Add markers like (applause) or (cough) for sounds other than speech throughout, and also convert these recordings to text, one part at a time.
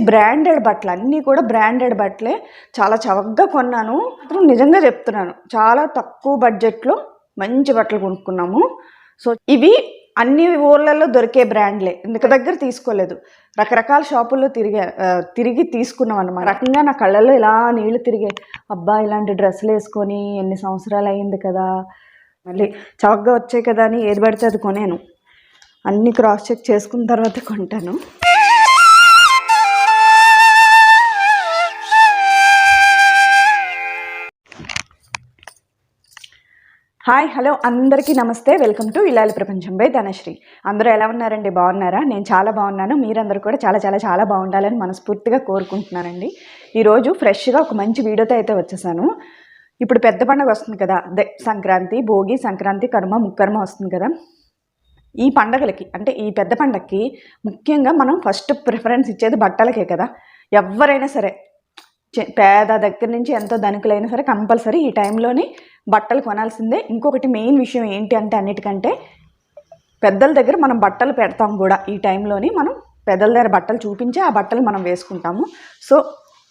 Branded బట్టలు అన్నీ కూడా బ్రాండెడ్ బట్టలే. చాలా చవకగా కొన్నాను. మాత్రం నిజంగా చెప్తున్నాను చాలా తక్కువ బడ్జెట్లో మంచి బట్టలు కొనుక్కున్నాము. సో ఇవి అన్ని ఊర్లలో దొరికే బ్రాండ్లే. ఇందుకు దగ్గర తీసుకోలేదు. రకరకాల షాపుల్లో తిరిగా తిరిగి తీసుకున్నాం అనమాట రకంగా నా కళ్ళల్లో ఇలా నీళ్ళు తిరిగే అబ్బా ఇలాంటి డ్రెస్సులు వేసుకొని ఎన్ని సంవత్సరాలు అయింది కదా. మళ్ళీ చవకగా వచ్చాయి కదా అని ఏది పడితే అది కొనేను. అన్నీ క్రాస్ చెక్ చేసుకున్న తర్వాత కొంటాను. హాయ్ హలో అందరికీ నమస్తే. వెల్కమ్ టు ఇలాలి ప్రపంచం బై ధనశ్రీ. అందరూ ఎలా ఉన్నారండి? బాగున్నారా? నేను చాలా బాగున్నాను. మీరందరూ కూడా చాలా చాలా చాలా బాగుండాలని మనస్ఫూర్తిగా కోరుకుంటున్నానండి. ఈరోజు ఫ్రెష్గా ఒక మంచి వీడియోతో అయితే వచ్చేసాను. ఇప్పుడు పెద్ద పండుగ వస్తుంది కదా అదే సంక్రాంతి భోగి సంక్రాంతి కర్మ ముక్కర్మ వస్తుంది కదా. ఈ పండగలకి అంటే ఈ పెద్ద పండగకి ముఖ్యంగా మనం ఫస్ట్ ప్రిఫరెన్స్ ఇచ్చేది బట్టలకే కదా. ఎవరైనా సరే పేద దగ్గర నుంచి ఎంతో ధనికులైనా సరే కంపల్సరీ ఈ టైంలోని బట్టలు కొనాల్సిందే. ఇంకొకటి మెయిన్ విషయం ఏంటి అంటే అన్నిటికంటే పెద్దల దగ్గర మనం బట్టలు పెడతాం కూడా. ఈ టైంలోని మనం పెద్దల దగ్గర బట్టలు చూపించి ఆ బట్టలు మనం వేసుకుంటాము. సో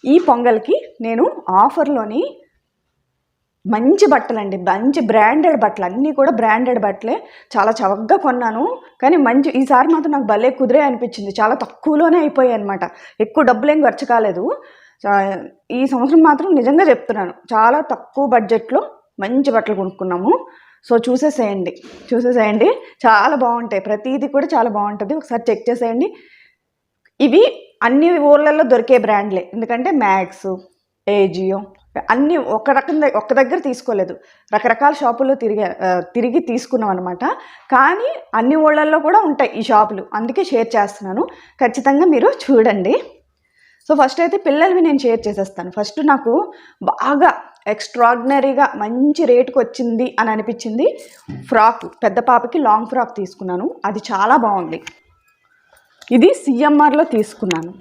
ఈ పొంగల్కి నేను ఆఫర్లోని మంచి బట్టలండి. మంచి బ్రాండెడ్ బట్టలు. అన్నీ కూడా బ్రాండెడ్ బట్టలే. చాలా చవకగా కొన్నాను. కానీ మంచి ఈసారి మాత్రం నాకు భలే కుదిరే అనిపించింది. చాలా తక్కువలోనే అయిపోయాయి అనమాట ఎక్కువ డబ్బులు ఏం ఖర్చు కాలేదు. ఈ సంవత్సరం మాత్రం నిజంగా చెప్తున్నాను. చాలా తక్కువ బడ్జెట్లో మంచి బట్టలు కొనుక్కున్నాము. సో చూసేసేయండి. చూసేసేయండి. చాలా బాగుంటాయి. ప్రతిదీ కూడా చాలా బాగుంటుంది. ఒకసారి చెక్ చేసేయండి. ఇవి అన్ని ఊర్లలో దొరికే బ్రాండ్లే. ఎందుకంటే మ్యాక్స్ ఏజియో అన్నీ ఒక రకం ద- ఒక దగ్గర తీసుకోలేదు. రకరకాల షాపుల్లో తిరిగి తిరిగి తీసుకున్నాం అనమాట కానీ అన్ని ఊళ్ళల్లో కూడా ఉంటాయి ఈ షాపులు. అందుకే షేర్ చేస్తున్నాను. ఖచ్చితంగా మీరు చూడండి. సో ఫస్ట్ అయితే పిల్లలవి నేను షేర్ చేసేస్తాను. ఫస్ట్ నాకు బాగా ఎక్స్ట్రాడినరీగా మంచి రేటుకి వచ్చింది అని అనిపించింది. ఫ్రాక్ పెద్ద పాపకి లాంగ్ ఫ్రాక్ తీసుకున్నాను. అది చాలా బాగుంది. ఇది సిఎంఆర్లో తీసుకున్నాను.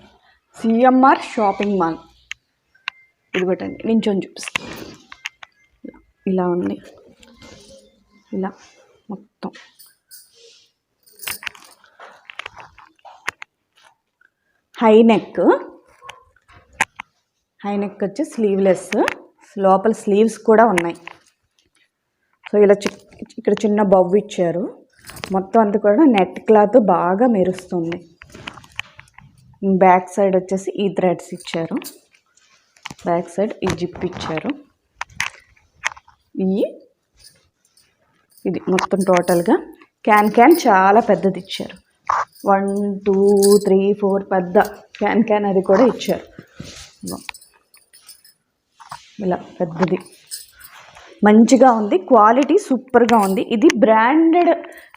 సిఎంఆర్ షాపింగ్ మాల్ ఇదిగోటండి నించొని చూపిస్తాను. ఇలా- ఇలా ఉంది. ఇలా మొత్తం. హై నెక్ హై నెక్ వచ్చి స్లీవ్లెస్ లోపల స్లీవ్స్ కూడా ఉన్నాయి. సో ఇలా ఇక్కడ చిన్న బొవ్వు ఇచ్చారు. మొత్తం అంతా కూడా నెట్ క్లాత్ బాగా మెరుస్తుంది. బ్యాక్ సైడ్ వచ్చేసి ఈ థ్రెడ్స్ ఇచ్చారు. బ్యాక్ సైడ్ ఈ జిప్ ఇచ్చారు. ఈ ఇది మొత్తం టోటల్గా. క్యాన్ క్యాన్ చాలా పెద్దది ఇచ్చారు. వన్ టూ త్రీ ఫోర్ పెద్ద క్యాన్ క్యాన్ అది కూడా ఇచ్చారు. ఇలా పెద్దది. మంచిగా ఉంది. క్వాలిటీ సూపర్గా ఉంది. ఇది బ్రాండెడ్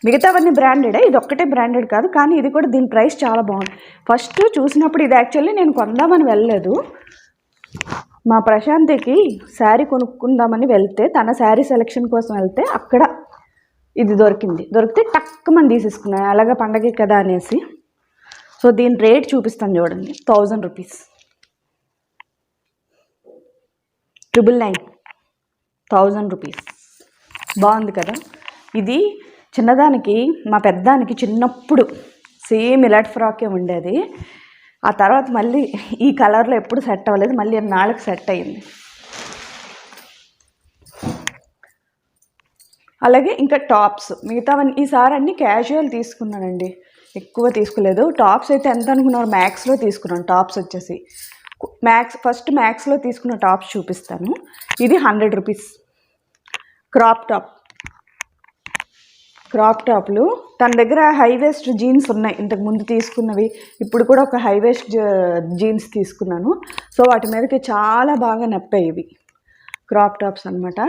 మిగతావన్నీ బ్రాండెడే? ఇది ఒక్కటే బ్రాండెడ్ కాదు కానీ ఇది కూడా దీని ప్రైస్ చాలా బాగుంది. ఫస్ట్ చూసినప్పుడు ఇది యాక్చువల్లీ నేను కొందామని వెళ్ళలేదు. మా ప్రశాంతికి శారీ కొనుక్కుందామని వెళ్తే తన శారీ సెలెక్షన్ కోసం వెళ్తే అక్కడ ఇది దొరికింది. దొరికితే టక్కుమని తీసేసుకున్నాను. అలాగే పండగే కదా అనేసి. సో దీని రేట్ చూపిస్తాను చూడండి. Thousand rupees. Triple nine. Thousand rupees. బాగుంది కదా? ఇది చిన్నదానికి మా పెద్దానికి చిన్నప్పుడు సేమ్ ఇలాంటి ఫ్రాకే ఉండేది. ఆ తర్వాత మళ్ళీ ఈ కలర్లో ఎప్పుడు సెట్ అవ్వలేదు. మళ్ళీ నాళ్ళకి సెట్ అయింది అలాగే ఇంకా టాప్స్. మిగతావన్నీ ఈసారి అన్ని క్యాజువల్ తీసుకున్నానండి. ఎక్కువ తీసుకోలేదు. టాప్స్ అయితే ఎంత అనుకున్నారు? మ్యాక్స్లో తీసుకున్నాను. టాప్స్ వచ్చేసి మ్యాక్స్ ఫస్ట్ మ్యాక్స్లో తీసుకున్న టాప్స్ చూపిస్తాను. ఇది hundred rupees crop top crop టాప్లు తన దగ్గర హై వేస్ట్ జీన్స్ ఉన్నాయి. ఇంతకు ముందు తీసుకున్నవి. ఇప్పుడు కూడా ఒక హై వేస్ట్ జీన్స్ తీసుకున్నాను. సో వాటి మీదకి చాలా బాగా నప్పాయి ఇవి. క్రాప్ టాప్స్ అనమాట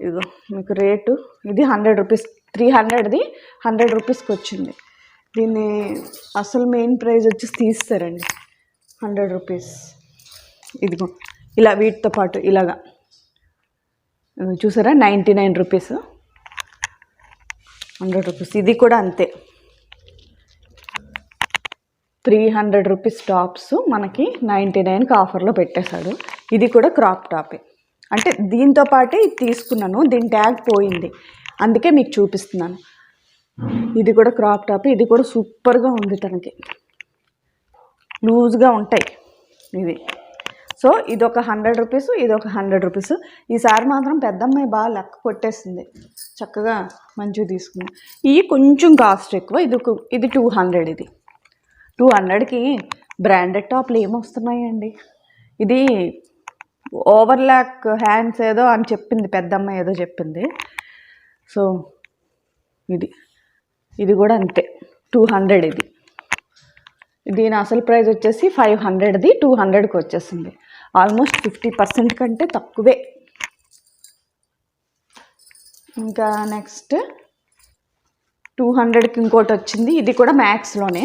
ఇదిగో మీకు రేటు. ఇది హండ్రెడ్ రూపీస్ త్రీ హండ్రెడ్ది హండ్రెడ్ రూపీస్కి వచ్చింది. దీన్ని అసలు మెయిన్ ప్రైజ్ వచ్చేసి తీస్తారండి హండ్రెడ్ రూపీస్ ఇదిగో ఇలా వీటితో పాటు ఇలాగా. చూసారా? Ninety nine rupees. Hundred rupees. ఇది కూడా అంతే. త్రీ హండ్రెడ్ రూపీస్ టాప్స్ మనకి నైంటీ నైన్కి ఆఫర్లో పెట్టేశాడు. ఇది కూడా క్రాప్ టాపే. అంటే దీంతో పాటే ఇది తీసుకున్నాను దీని ట్యాగ్ పోయింది. అందుకే మీకు చూపిస్తున్నాను. ఇది కూడా క్రాప్ టాప్ ఇది కూడా సూపర్గా ఉంది తనకి. లూజ్గా ఉంటాయి. ఇది. సో ఇది ఒక హండ్రెడ్ రూపీస్ ఇది ఒక హండ్రెడ్ రూపీస్ ఈసారి మాత్రం పెద్దమ్మాయి బాగా లెక్క కొట్టేసింది. చక్కగా మంచిగా తీసుకుంది ఇవి కొంచెం కాస్ట్ ఎక్కువ ఇది ఇది టూ హండ్రెడ్ ఇది. టూ హండ్రెడ్కి బ్రాండెడ్ టాప్లు ఏమొస్తున్నాయండి? ఇది ఓవర్ ల్యాక్ హ్యాండ్స్ ఏదో అని చెప్పింది పెద్దమ్మాయి ఏదో చెప్పింది. సో ఇది ఇది కూడా అంతే టూ హండ్రెడ్ ఇది. దీని అసలు ప్రైస్ వచ్చేసి ఫైవ్ హండ్రెడ్ది టూ హండ్రెడ్కి వచ్చేసింది. ఆల్మోస్ట్ ఫిఫ్టీ పర్సెంట్ కంటే తక్కువే. ఇంకా నెక్స్ట్ టూ హండ్రెడ్కి ఇంకోటి వచ్చింది. ఇది కూడా మ్యాథ్స్లోనే.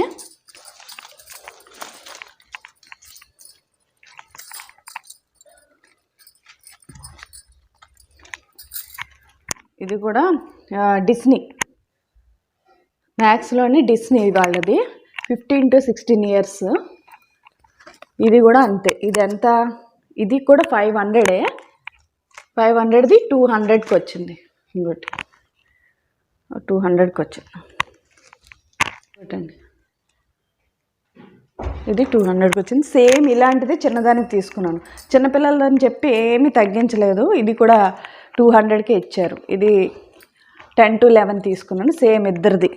ఇది కూడా డిస్నీ. మ్యాథ్స్లోనే డిస్నీ వాళ్ళది. Fifteen to sixteen years. ఇది కూడా అంతే. ఇది ఎంత ఇది కూడా ఫైవ్ హండ్రెడే ఫైవ్ హండ్రెడ్ది టూ హండ్రెడ్కి వచ్చింది. ఇంకోటి. టూ హండ్రెడ్కి వచ్చింది. ఇది టూ హండ్రెడ్కి వచ్చింది. సేమ్ ఇలాంటిది చిన్నదానికి తీసుకున్నాను. చిన్నపిల్లలని చెప్పి ఏమీ తగ్గించలేదు. ఇది కూడా టూ హండ్రెడ్కే ఇచ్చారు. ఇది టెన్ టు లెవెన్ తీసుకున్నాను. సేమ్ ఇద్దరిది.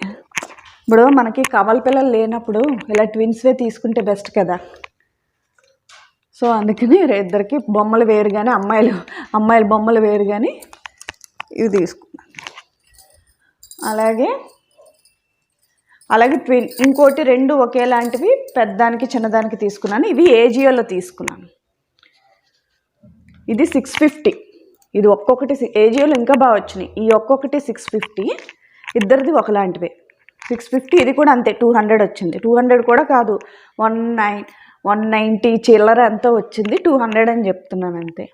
ఇప్పుడు మనకి కవల పిల్లలు లేనప్పుడు ఇలా ట్విన్స్వే తీసుకుంటే బెస్ట్ కదా. సో అందుకని ఇద్దరికి బొమ్మలు వేరు కానీ అమ్మాయిలు అమ్మాయిల బొమ్మలు వేరు కానీ ఇవి తీసుకున్నాను అలాగే అలాగే ట్విన్ ఇంకోటి రెండు ఒకేలాంటివి పెద్దదానికి చిన్నదానికి తీసుకున్నాను. ఇవి ఏజియోలో తీసుకున్నాను. ఇది సిక్స్ ఫిఫ్టీ ఇది ఒక్కొక్కటి సి- ఏజియోలో ఇంకా బాగా వచ్చినాయి. ఈ ఒక్కొక్కటి సిక్స్ ఫిఫ్టీ ఇద్దరిది ఒకలాంటివే. సిక్స్ ఫిఫ్టీ ఇది కూడా అంతే టూ హండ్రెడ్ వచ్చింది. టూ హండ్రెడ్ కూడా కాదు వన్ నైన్ వన్ నైంటీ చిల్లర అంతా వచ్చింది. టూ హండ్రెడ్ అని చెప్తున్నాను అంతే.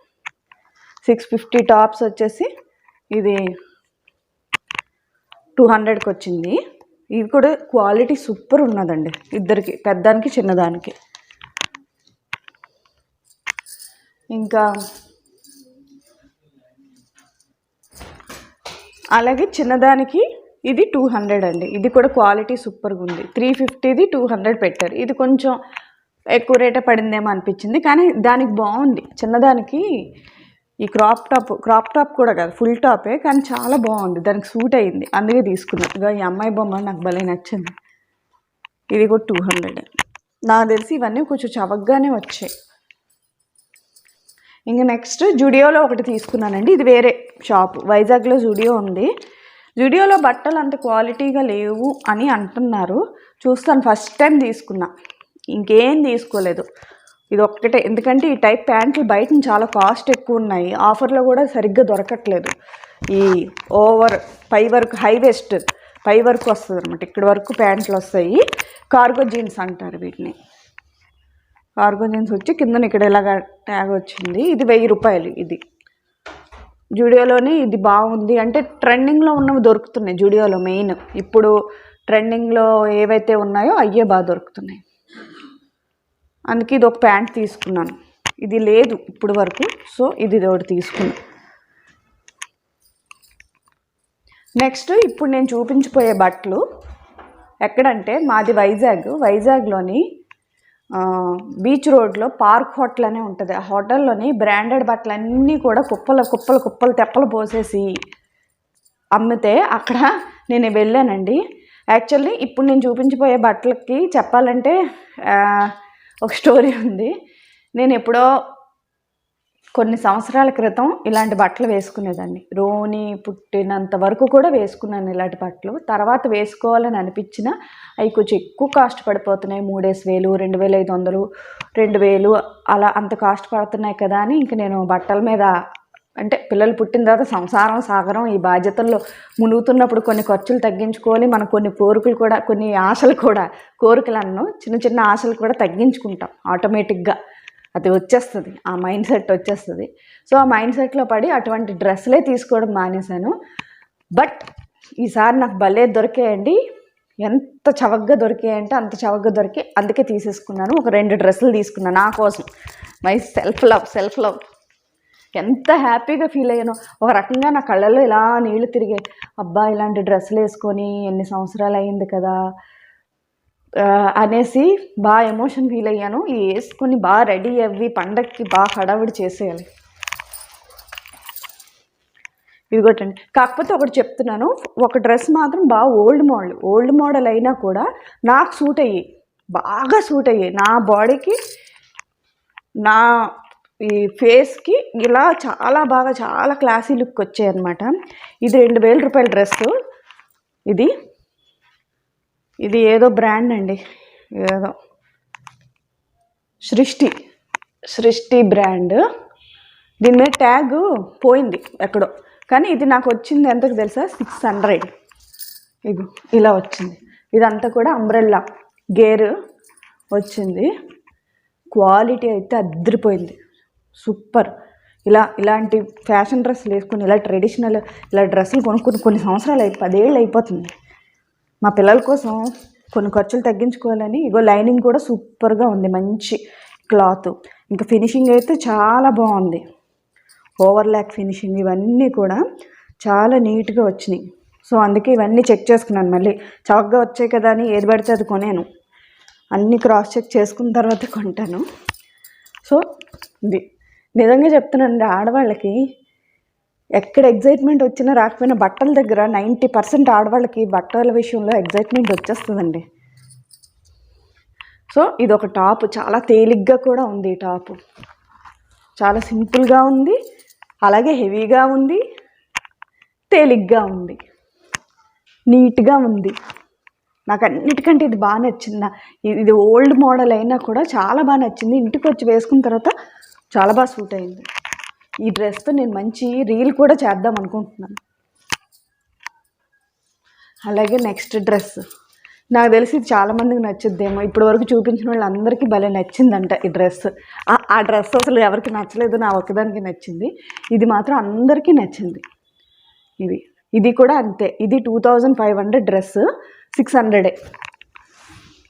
సిక్స్ ఫిఫ్టీ టాప్స్ వచ్చేసి ఇది టూ హండ్రెడ్కి వచ్చింది. ఇది కూడా క్వాలిటీ సూపర్ ఉన్నదండి. ఇద్దరికి పెద్దానికి చిన్నదానికి. ఇంకా అలాగే చిన్నదానికి ఇది టూ హండ్రెడ్ అండి. ఇది కూడా క్వాలిటీ సూపర్గా ఉంది. త్రీ ఫిఫ్టీది టూ హండ్రెడ్ పెట్టారు. ఇది కొంచెం ఎక్కువ రేటే పడిందేమో అనిపించింది. కానీ దానికి బాగుంది. చిన్నదానికి ఈ క్రాప్ టాప్ క్రాప్ టాప్ కూడా కాదు ఫుల్ టాపే కానీ చాలా బాగుంది. దానికి సూట్ అయింది. అందుకే తీసుకున్నాను ఇక ఈ అమ్మాయి బొమ్మ నాకు భలే నచ్చింది. ఇది కూడా టూ హండ్రెడ్. నాకు తెలిసి ఇవన్నీ కొంచెం చవకగానే వచ్చాయి. ఇంకా నెక్స్ట్ జుడియోలో ఒకటి తీసుకున్నానండి. ఇది వేరే షాప్. వైజాగ్లో జుడియో ఉంది. జుడియోలో బట్టలు అంత క్వాలిటీగా లేవు అని అంటున్నారు. చూస్తాను. ఫస్ట్ టైం తీసుకున్నా. ఇంకేం తీసుకోలేదు. ఇది ఒక్కటే ఎందుకంటే ఈ టైప్ ప్యాంట్లు బయట చాలా కాస్ట్ ఎక్కువ ఉన్నాయి ఆఫర్లో కూడా సరిగ్గా దొరకట్లేదు. ఈ ఓవర్ పై వరకు హైవెస్ట్ పై వరకు వస్తుంది అనమాట ఇక్కడ వరకు ప్యాంట్లు వస్తాయి. కార్గో జీన్స్ అంటారు వీటిని. కార్గో జీన్స్ వచ్చి కిందన ఇక్కడ ఇలాగ ట్యాగ్ వచ్చింది. ఇది వెయ్యి రూపాయలు ఇది. జూడియోలోనే ఇది బాగుంది. అంటే ట్రెండింగ్లో ఉన్నవి దొరుకుతున్నాయి జూడియోలో మెయిన్. ఇప్పుడు ట్రెండింగ్లో ఏవైతే ఉన్నాయో అయ్యే బాగా దొరుకుతున్నాయి. అందుకే ఇది ఒక ప్యాంట్ తీసుకున్నాను. ఇది లేదు ఇప్పుడు వరకు సో ఇది ఒకటి తీసుకున్నాను నెక్స్ట్ ఇప్పుడు నేను చూపించిపోయే బట్టలు ఎక్కడంటే మాది వైజాగ్. వైజాగ్లోని బీచ్ రోడ్లో పార్క్ హోటల్ అనే ఉంటుంది. ఆ హోటల్లోని బ్రాండెడ్ బట్టలు అన్నీ కూడా కుప్పలు కుప్పలు కుప్పలు తెప్పలు పోసేసి అమ్మితే అక్కడ నేను వెళ్ళానండి. యాక్చువల్లీ ఇప్పుడు నేను చూపించిపోయే బట్టలకి చెప్పాలంటే ఒక స్టోరీ ఉంది. నేను ఎప్పుడో కొన్ని సంవత్సరాల క్రితం ఇలాంటి బట్టలు వేసుకునేదాన్ని. రోని పుట్టినంత వరకు కూడా వేసుకున్నాను ఇలాంటి బట్టలు. తర్వాత వేసుకోవాలని అనిపించిన అవి కొంచెం ఎక్కువ కాస్ట్ పడిపోతున్నాయి. మూడేసి వేలు రెండు వేల ఐదు వందలు రెండు వేలు అలా అంత కాస్ట్ పడుతున్నాయి కదా అని ఇంక నేను బట్టల మీద అంటే పిల్లలు పుట్టిన తర్వాత సంసారం సాగరం ఈ బాధ్యతల్లో మునుగుతున్నప్పుడు కొన్ని ఖర్చులు తగ్గించుకోవాలి మనం కొన్ని కోరికలు కూడా కొన్ని ఆశలు కూడా కోరికలను చిన్న చిన్న ఆశలు కూడా తగ్గించుకుంటాం ఆటోమేటిక్గా. అది వచ్చేస్తుంది ఆ మైండ్ సెట్ వచ్చేస్తుంది. సో ఆ మైండ్ సెట్లో పడి అటువంటి డ్రెస్లే తీసుకోవడం మానేశాను. బట్ ఈసారి నాకు భలే దొరికాయండి. ఎంత చవకగా దొరికాయంటే అంత చవకగా దొరికి అందుకే తీసేసుకున్నాను. ఒక రెండు డ్రెస్సులు తీసుకున్నాను నా కోసం. My self love self love. ఎంత హ్యాపీగా ఫీల్ అయ్యానో. ఒక రకంగా నా కళ్ళల్లో ఇలా నీళ్ళు తిరిగాయి. అబ్బా ఇలాంటి డ్రెస్సులు వేసుకొని ఎన్ని సంవత్సరాలు అయింది కదా. అనేసి బాగా ఎమోషన్ ఫీల్ అయ్యాను. ఇవి వేసుకొని బాగా రెడీ అవ్వి పండక్కి బాగా హడావిడి చేసేయాలి. ఇదిగోటండి. కాకపోతే ఒకటి చెప్తున్నాను. ఒక డ్రెస్ మాత్రం బాగా ఓల్డ్ మోడల్. ఓల్డ్ మోడల్ అయినా కూడా నాకు సూట్ అయ్యి బాగా సూట్ అయ్యాయి. నా బాడీకి నా ఈ ఫేస్కి ఇలా చాలా బాగా చాలా క్లాసీ లుక్ వచ్చాయి అనమాట ఇది రెండు వేల రూపాయల డ్రెస్సు. ఇది. ఇది ఏదో బ్రాండ్ అండి. ఏదో. సృష్టి. సృష్టి బ్రాండ్. దీని మీద ట్యాగ్ పోయింది ఎక్కడో. కానీ ఇది నాకు వచ్చింది ఎంతకు తెలుసా? Six hundred. ఇది ఇలా వచ్చింది. ఇదంతా కూడా అంబ్రెల్లా గేర్ వచ్చింది. క్వాలిటీ అయితే అద్దరిపోయింది. సూపర్. ఇలా ఇలాంటి ఫ్యాషన్ డ్రెస్సులు వేసుకుని ఇలా ట్రెడిషనల్ ఇలా డ్రెస్సులు కొనుక్కుని కొన్ని సంవత్సరాలు అయి పదేళ్ళు అయిపోతుంది. మా పిల్లల కోసం కొన్ని ఖర్చులు తగ్గించుకోవాలని ఇగో లైనింగ్ కూడా సూపర్గా ఉంది మంచి క్లాత్. ఇంకా ఫినిషింగ్ అయితే చాలా బాగుంది. ఓవర్ ల్యాక్ ఫినిషింగ్ ఇవన్నీ కూడా చాలా నీట్గా వచ్చినాయి. సో అందుకే ఇవన్నీ చెక్ చేసుకున్నాను మళ్ళీ. చవకగా వచ్చాయి కదా అని ఏది పడితే అది కొనేను. అన్నీ క్రాస్ చెక్ చేసుకున్న తర్వాత (laughs) కొంటాను. సో ఇది. నిజంగా చెప్తున్నానండి ఆడవాళ్ళకి ఎక్కడ ఎగ్జైట్మెంట్ వచ్చినా రాకపోయినా బట్టల దగ్గర నైంటీ పర్సెంట్ ఆడవాళ్ళకి బట్టల విషయంలో ఎగ్జైట్మెంట్ వచ్చేస్తుందండి. సో ఇది ఒక టాప్ చాలా తేలిగ్గా కూడా ఉంది ఈ టాపు చాలా సింపుల్గా ఉంది అలాగే హెవీగా ఉంది తేలిగ్గా ఉంది నీట్గా ఉంది. నాకు అన్నిటికంటే ఇది బాగా నచ్చింది. ఇది ఇది ఓల్డ్ మోడల్ అయినా కూడా చాలా బాగా నచ్చింది. ఇంటికి వచ్చి వేసుకున్న తర్వాత చాలా బాగా సూట్ అయింది. ఈ డ్రెస్తో నేను మంచి రీల్ కూడా చేద్దాం అనుకుంటున్నాను. అలాగే నెక్స్ట్ డ్రెస్ నాకు తెలిసి ఇది చాలామందికి నచ్చుద్దేమో. ఇప్పటి వరకు చూపించిన వాళ్ళందరికీ భలే నచ్చిందంట ఈ డ్రెస్ ఆ- డ్రెస్ అసలు ఎవరికి నచ్చలేదు నా ఒక్కదానికి నచ్చింది. ఇది మాత్రం అందరికీ నచ్చింది. ఇది ఇది కూడా అంతే. ఇది two thousand five hundred dress six హండ్రెడే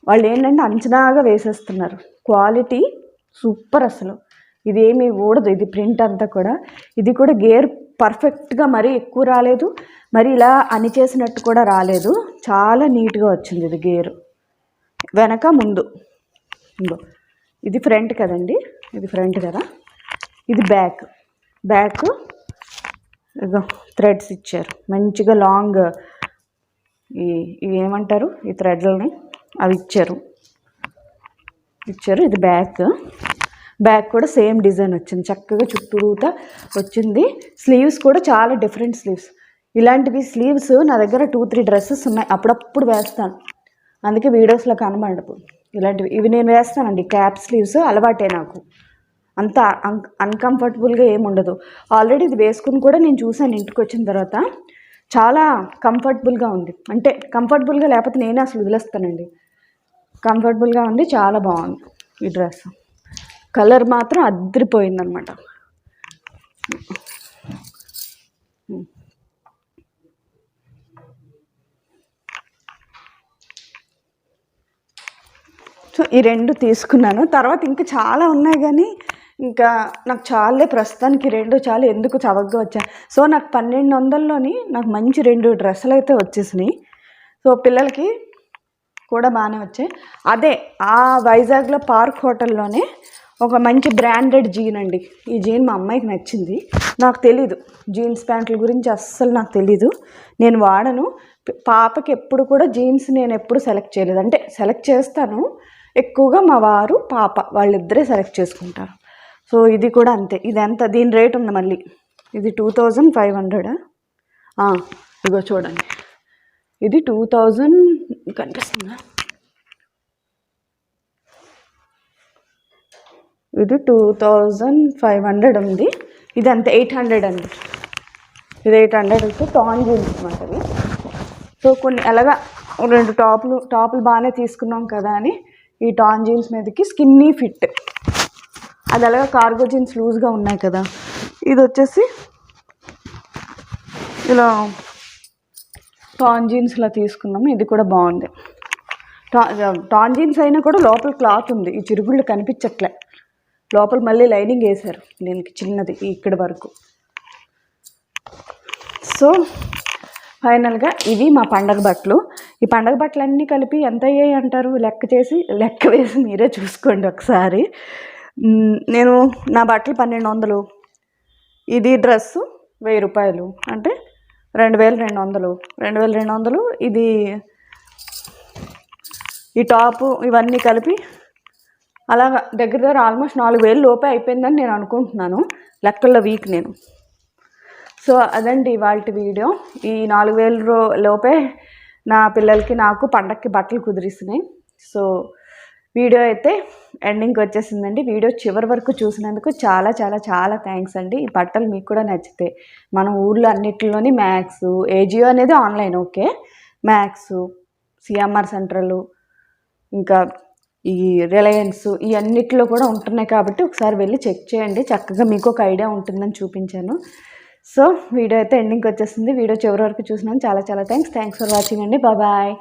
వాళ్ళు ఏంటంటే అంచనాగా వేసేస్తున్నారు. క్వాలిటీ సూపర్ అసలు. ఇది ఏమీ ఊడదు ఇది ప్రింట్ అంతా కూడా. ఇది కూడా గేర్ పర్ఫెక్ట్గా మరీ ఎక్కువ రాలేదు. మరి ఇలా అని చేసినట్టు కూడా రాలేదు. చాలా నీట్గా వచ్చింది ఇది గేరు. వెనక ముందు. ఇంకో ఇది ఫ్రంట్ కదండి? ఇది ఫ్రంట్ కదా? ఇది బ్యాక్. బ్యాక్ ఇగో థ్రెడ్స్ ఇచ్చారు. మంచిగా లాంగ్ ఈ ఇవి ఏమంటారు ఈ థ్రెడ్లని అవి ఇచ్చారు. ఇచ్చారు. ఇది బ్యాక్. బ్యాక్ కూడా సేమ్ డిజైన్ వచ్చింది. చక్కగా చుట్టూతా వచ్చింది. స్లీవ్స్ కూడా చాలా డిఫరెంట్ స్లీవ్స్. ఇలాంటివి స్లీవ్స్ నా దగ్గర టూ త్రీ డ్రెస్సెస్ ఉన్నాయి. అప్పుడప్పుడు వేస్తాను. అందుకే వీడియోస్లో కనబడపు ఇలాంటివి. ఇవి నేను వేస్తానండి. క్యాప్ స్లీవ్స్ అలవాటే నాకు. అంత అన్ అన్కంఫర్టబుల్గా ఏముండదు ఆల్రెడీ ఇది వేసుకుని కూడా నేను చూశాను ఇంటికి వచ్చిన తర్వాత. చాలా కంఫర్టబుల్గా ఉంది. అంటే కంఫర్టబుల్గా లేకపోతే నేనే అసలు వదిలేస్తానండి. కంఫర్టబుల్గా ఉంది. చాలా బాగుంది ఈ డ్రెస్. కలర్ మాత్రం అద్దరిపోయిందనమాట సో ఈ రెండు తీసుకున్నాను. తర్వాత ఇంకా చాలా ఉన్నాయి కానీ ఇంకా నాకు చాలే ప్రస్తుతానికి రెండు చాలు ఎందుకు చవకగా వచ్చాయి సో నాకు పన్నెండు వందల్లోని నాకు మంచి రెండు డ్రెస్సులు అయితే వచ్చేసినాయి. సో పిల్లలకి కూడా బాగానే వచ్చాయి. అదే ఆ వైజాగ్లో పార్క్ హోటల్లోనే ఒక మంచి బ్రాండెడ్ జీన్ అండి. ఈ జీన్ మా అమ్మాయికి నచ్చింది. నాకు తెలీదు. జీన్స్ ప్యాంట్ల గురించి అస్సలు నాకు తెలీదు. నేను వాడను. పాపకి ఎప్పుడు కూడా జీన్స్ నేను ఎప్పుడు సెలెక్ట్ చేయలేదు. అంటే సెలెక్ట్ చేస్తాను. ఎక్కువగా మా వారు పాప వాళ్ళిద్దరే సెలెక్ట్ చేసుకుంటారు. సో ఇది కూడా అంతే. ఇది ఎంత? దీని రేట్ ఉంది మళ్ళీ. ఇది టూ థౌజండ్ ఫైవ్ హండ్రెడ్ ఇగో చూడండి. ఇది టూ థౌజండ్ కనిపిస్తుందా? ఇది టూ థౌజండ్ ఫైవ్ హండ్రెడ్ ఉంది. ఇది అంత ఎయిట్ హండ్రెడ్ అండి. ఇది ఎయిట్ హండ్రెడ్ అయితే టాన్ జీన్స్ అనమాట అది సో కొన్ని ఎలాగా రెండు టాపులు టాపులు బాగానే తీసుకున్నాం కదా అని ఈ టాన్ జీన్స్ మీదకి స్కిన్నీ ఫిట్ అది అలాగా కార్గో జీన్స్ లూజ్గా ఉన్నాయి కదా. ఇది వచ్చేసి ఇలా టాన్ జీన్స్లా తీసుకున్నాము ఇది కూడా బాగుంది. టా టాన్ జీన్స్ అయినా కూడా లోపల క్లాత్ ఉంది. ఈ చిరుగుళ్ళు కనిపించట్లే. లోపల మళ్ళీ లైనింగ్ వేశారు దీనికి చిన్నది ఇక్కడ వరకు. సో ఫైనల్గా ఇవి మా పండగ బట్టలు. ఈ పండగ బట్టలు అన్నీ కలిపి ఎంత అయ్యాయి అంటారు? లెక్క చేసి లెక్క వేసి మీరే చూసుకోండి ఒకసారి. నేను నా బట్టలు పన్నెండు వందలు. ఇది డ్రెస్సు వెయ్యి రూపాయలు. అంటే రెండు వేల రెండు వందలు. రెండు వేల రెండు వందలు. ఇది ఈ టాపు ఇవన్నీ కలిపి అలా దగ్గర దగ్గర ఆల్మోస్ట్ నాలుగు వేలు లోపే అయిపోయిందని నేను అనుకుంటున్నాను. లెక్కల్లో వీక్ నేను. సో అదండి ఇవాళ వీడియో. ఈ నాలుగు వేల రో లోపే నా పిల్లలకి నాకు పండక్కి బట్టలు కుదిరిస్తున్నాయి సో వీడియో అయితే ఎండింగ్కి వచ్చేసిందండి. వీడియో చివరి వరకు చూసినందుకు చాలా చాలా చాలా థ్యాంక్స్ అండి. ఈ బట్టలు మీకు కూడా నచ్చితే మన ఊర్లో అన్నిటిలోని మ్యాక్స్ ఏజియో అనేది ఆన్లైన్ ఓకే? మ్యాక్స్ సిఎంఆర్ సెంటర్లు ఇంకా ఈ రిలయన్స్ ఈ అన్నిటిలో కూడా ఉంటున్నాయి కాబట్టి ఒకసారి వెళ్ళి చెక్ చేయండి. చక్కగా మీకు ఒక ఐడియా ఉంటుందని చూపించాను. సో వీడియో అయితే ఎండింగ్కి వచ్చేసింది. వీడియో చివరి వరకు చూసినాను చాలా చాలా థ్యాంక్స్. థ్యాంక్స్ ఫర్ వాచింగ్ అండి. బాయ్.